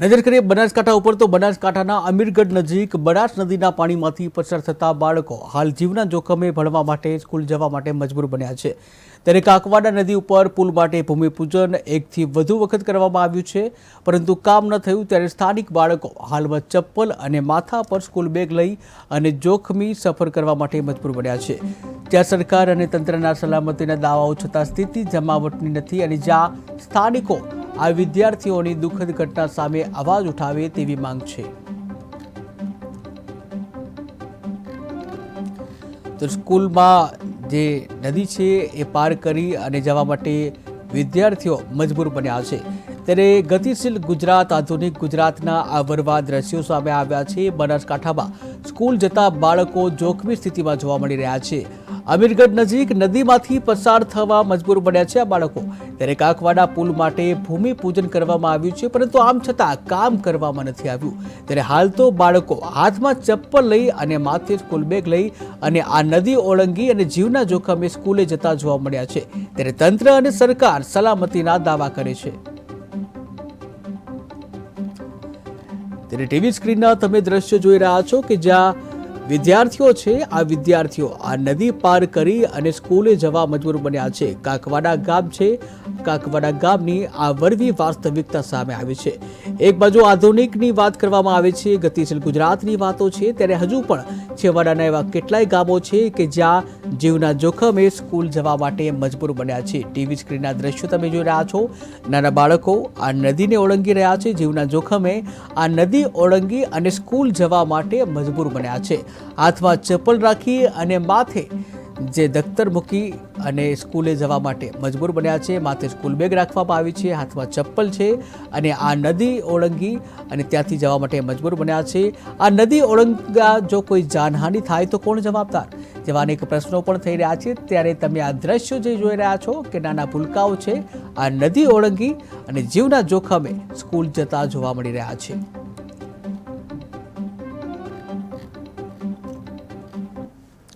નજર કરીએ બનાસકાંઠા ઉપર તો બનાસકાંઠાના અમીરગઢ નજીક બનાસ નદીના પાણીમાંથી પસાર થતા બાળકો હાલ જીવના જોખમે ભણવા માટે સ્કૂલ જવા માટે મજબૂર બન્યા છે. ત્યારે કાકવાડા નદી ઉપર પુલ માટે ભૂમિપૂજન એકથી વધુ વખત કરવામાં આવ્યું છે. પરંતુ કામ ન થયું ત્યારે સ્થાનિક બાળકો હાલમાં ચપ્પલ અને માથા પર સ્કૂલ બેગ લઈ અને જોખમી સફર કરવા માટે મજબૂર બન્યા છે. ત્યાં સરકાર અને તંત્રના સલામતીના દાવાઓ છતાં સ્થિતિ જમાવટની નથી અને જ્યાં સ્થાનિકો આ વિદ્યાર્થીઓની દુઃખદ ઘટના સામે અવાજ ઉઠાવે તેવી માંગ છે. તો સ્કૂલમાં જે નદી છે એ પાર કરી અને જવા માટે વિદ્યાર્થીઓ મજબૂર બન્યા છે. ત્યારે ગતિશીલ ગુજરાત, આધુનિક ગુજરાતના આ વરવા દ્રશ્યો સામે આવ્યા છે. બનાસકાંઠામાં સ્કૂલ જતા બાળકો જોખમી સ્થિતિમાં જોવા મળી રહ્યા છે. અમીરગઢ નજીક નદીમાંથી પસાર થવા મજબૂર બન્યા છે આ બાળકો. ત્યારે કાકવાડા પુલ માટે ભૂમિપૂજન કરવામાં આવ્યું છે, પરંતુ આમ છતાં કામ કરવામાં નથી આવ્યું. ત્યારે હાલ તો બાળકો હાથમાં ચપ્પલ લઈ અને માથે સ્કૂલ બેગ લઈ અને આ નદી ઓળંગી અને જીવના જોખમે સ્કૂલે જતા જોવા મળ્યા છે. ત્યારે તંત્ર અને સરકાર સલામતીના દાવા કરે છે. ત્યારે ટીવી સ્ક્રીનના તમે દ્રશ્યો જોઈ રહ્યા છો કે જ્યાં વિદ્યાર્થીઓ છે, આ વિદ્યાર્થીઓ આ નદી પાર કરી અને સ્કૂલે જવા મજબૂર બન્યા છે. કાકવાડા ગામ છે, કાકવાડા ગામની આ વરવી વાસ્તવિકતા સામે આવી છે. એક બાજુ આધુનિકની વાત કરવામાં આવે છે, ગતિશીલ ગુજરાતની વાતો છે, ત્યારે હજુ પણ છેવાડાના એવા કેટલાય ગામો છે કે જ્યાં જીવના જોખમે સ્કૂલ જવા માટે મજબૂર બન્યા છે. ટીવી સ્ક્રીનના દ્રશ્યો તમે જોઈ રહ્યા છો. નાના બાળકો આ નદીને ઓળંગી રહ્યા છે. જીવના જોખમે આ નદી ઓળંગી અને સ્કૂલ જવા માટે મજબૂર બન્યા છે. હાથમાં ચપ્પલ રાખી અને માથે જે દફતર મૂકી અને સ્કૂલે જવા માટે મજબૂર બન્યા છે. માથે સ્કૂલ બેગ રાખવામાં આવી છે, હાથમાં ચપ્પલ છે અને આ નદી ઓળંગી અને ત્યાંથી જવા માટે મજબૂર બન્યા છે. આ નદી ઓળંગા જો કોઈ જાનહાનિ થાય તો કોણ જવાબદાર? જેવા અનેક પ્રશ્નો પણ થઈ રહ્યા છે. ત્યારે તમે આ દ્રશ્યો જે જોઈ રહ્યા છો કે નાના ભૂલકાઓ છે, આ નદી ઓળંગી અને જીવના જોખમે સ્કૂલ જતા જોવા મળી રહ્યા છે.